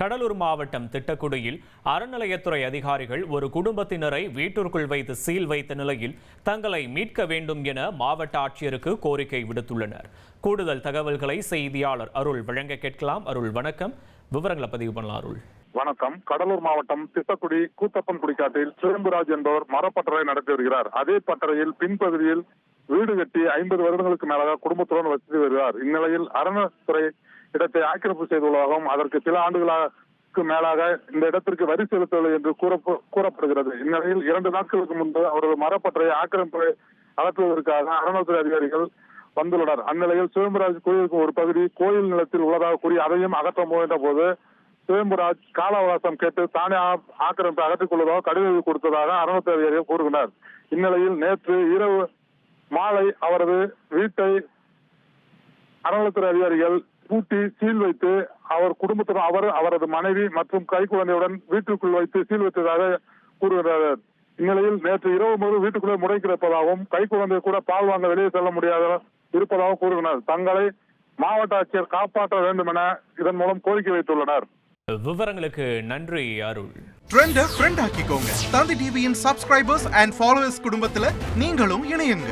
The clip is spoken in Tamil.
கடலூர் மாவட்டம் திட்டக்குடியில் அறநிலையத்துறை அதிகாரிகள் ஒரு குடும்பத்தினரை வீட்டிற்குள் வைத்து சீல் வைத்த நிலையில் தங்களை மீட்க வேண்டும் என மாவட்ட ஆட்சியருக்கு கோரிக்கை விடுத்துள்ளனர். கூடுதல் தகவல்களை செய்தியாளர் அருள் வழங்க கேட்கலாம். அருள் வணக்கம். விவரங்களை பதிவு பண்ணலாம் அருள். வணக்கம். கடலூர் மாவட்டம் திட்டக்குடி கூத்தப்பன் குடிக்காட்டில் சிவம்புராஜ் என்பவர் மரப்பட்டறை நடத்தி வருகிறார். அதே பட்டறையில் பின்பகுதியில் வீடு கட்டி ஐம்பது வருடங்களுக்கு மேலாக குடும்பத்துடன் வசித்து வருகிறார். இந்நிலையில் அறநிலையத்துறை இடத்தை ஆக்கிரமிப்பு செய்துள்ளதாகவும் அதற்கு சில ஆண்டுகளாக மேலாக இந்த இடத்திற்கு வரி செலுத்தவில்லை என்று கூறப்ப- கூறப்படுகிறது. இந்நிலையில் இரண்டு நாட்களுக்கு முன்பு அவரது மரப்பற்றை ஆக்கிரமிப்பை அகற்றுவதற்காக அறநிலைத்துறை அதிகாரிகள் வந்துள்ளனர். அந்நிலையில் சுயம்புராஜ் கோயிலுக்கு ஒரு பகுதி கோயில் நிலத்தில் உள்ளதாக கூறி அதையும் அகற்ற முயன்ற போது சிவம்புராஜ் கால அவகாசம் கேட்டு தானே ஆக்கிரமிப்பை அகற்றிக் கொள்வதாக கடிதம் கொடுத்ததாக அறநிலையத்துறை அதிகாரிகள் கூறுகின்றனர். இந்நிலையில் நேற்று இரவு மாலை அவரது வீட்டை அறநிலையத்துறை அதிகாரிகள் பூட்டி சீல் வைத்து அவர் குடும்பத்துடன் அவர் அவரது மனைவி மற்றும் கைக்குழந்தையுடன் வீட்டுக்குள் வைத்து சீல் வைத்ததாக கூறுகிறார் இந்நிலையில் நேற்று இரவு முதல் வீட்டுக்குள்ளே முடங்கி கிடப்பதாகவும் கைக்குழந்தை கூட பால் வாங்க வெளியே செல்ல முடியாத இருப்பதாகவும் கூறுகின்றனர் தங்களை மாவட்ட ஆட்சியர் காப்பாற்ற வேண்டும் என இதன் மூலம் கோரிக்கை வைத்துள்ளனர். விவரங்களுக்கு நன்றி அருள். ட்ரெண்ட ஃப்ரெண்ட் ஆக்கிக்கோங்க. தந்தி டிவியின் சப்ஸ்கிரைபர்ஸ் அண்ட் ஃபாலோவர்ஸ் குடும்பத்துல நீங்களும் இணையுங்க.